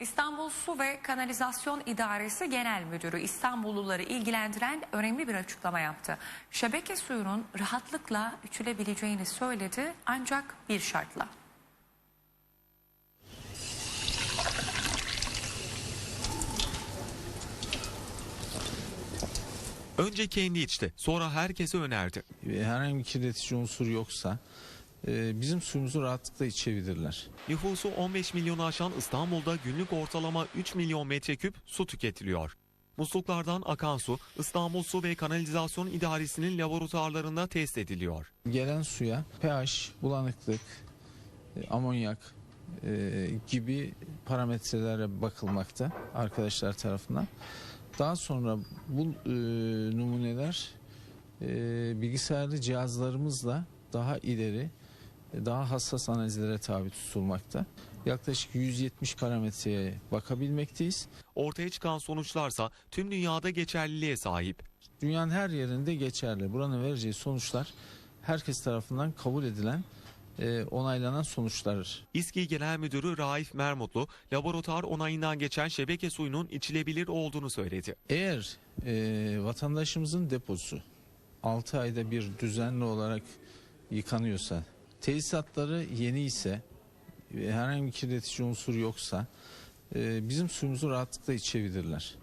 İstanbul Su ve Kanalizasyon İdaresi Genel Müdürü İstanbulluları ilgilendiren önemli bir açıklama yaptı. Şebeke suyunun rahatlıkla içilebileceğini söyledi ancak bir şartla. Önce kendi içti, sonra herkese önerdi. herhangi bir kirletici unsur yoksa bizim suyumuzu rahatlıkla içebilirler. Nüfusu 15 milyonu aşan İstanbul'da günlük ortalama 3 milyon metreküp su tüketiliyor. Musluklardan akan su İstanbul Su ve Kanalizasyon İdaresi'nin laboratuvarlarında test ediliyor. Gelen suya pH, bulanıklık, e, amonyak e, gibi parametrelere bakılmakta arkadaşlar tarafından. Daha sonra bu e, numuneler bilgisayarlı cihazlarımızla daha ileri, daha hassas analizlere tabi tutulmakta. Yaklaşık 170 parametreye bakabilmekteyiz. Ortaya çıkan sonuçlarsa tüm dünyada geçerliliğe sahip. Dünyanın her yerinde geçerli. Buranın vereceği sonuçlar herkes tarafından kabul edilen, e, onaylanan sonuçlardır. İSKİ Genel Müdürü Raif Mermutlu, laboratuvar onayından geçen şebeke suyunun içilebilir olduğunu söyledi. Eğer e, vatandaşımızın deposu 6 ayda bir düzenli olarak yıkanıyorsa, tesisatları yeni ise, herhangi bir kirletici unsur yoksa e, bizim suyumuzu rahatlıkla içebilirler.